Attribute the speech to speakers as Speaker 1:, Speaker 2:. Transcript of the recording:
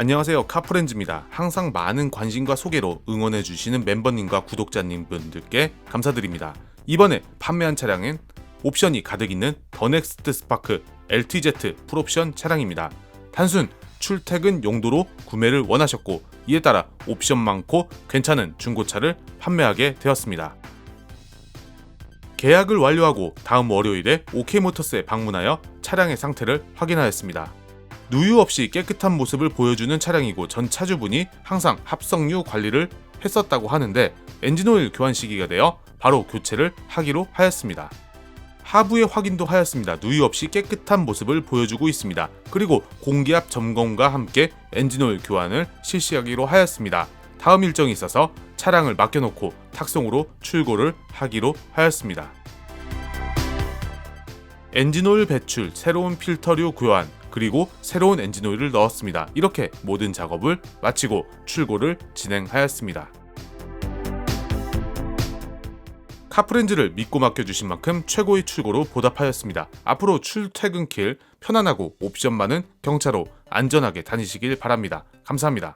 Speaker 1: 안녕하세요 카프렌즈입니다. 항상 많은 관심과 소개로 응원해주시는 멤버님과 구독자님 분들께 감사드립니다. 이번에 판매한 차량은 옵션이 가득 있는 더 넥스트 스파크 LTZ 풀옵션 차량입니다. 단순 출퇴근 용도로 구매를 원하셨고 이에 따라 옵션 많고 괜찮은 중고차를 판매하게 되었습니다. 계약을 완료하고 다음 월요일에 OK모터스에 방문하여 차량의 상태를 확인하였습니다. 누유 없이 깨끗한 모습을 보여주는 차량이고 전 차주분이 항상 합성유 관리를 했었다고 하는데 엔진오일 교환 시기가 되어 바로 교체를 하기로 하였습니다. 하부의 확인도 하였습니다. 누유 없이 깨끗한 모습을 보여주고 있습니다. 그리고 공기압 점검과 함께 엔진오일 교환을 실시하기로 하였습니다. 다음 일정이 있어서 차량을 맡겨놓고 탁송으로 출고를 하기로 하였습니다. 엔진오일 배출, 새로운 필터류 교환, 그리고 새로운 엔진 오일을 넣었습니다. 이렇게 모든 작업을 마치고 출고를 진행하였습니다. 카프렌즈를 믿고 맡겨주신 만큼 최고의 출고로 보답하였습니다. 앞으로 출퇴근길 편안하고 옵션 많은 경차로 안전하게 다니시길 바랍니다. 감사합니다.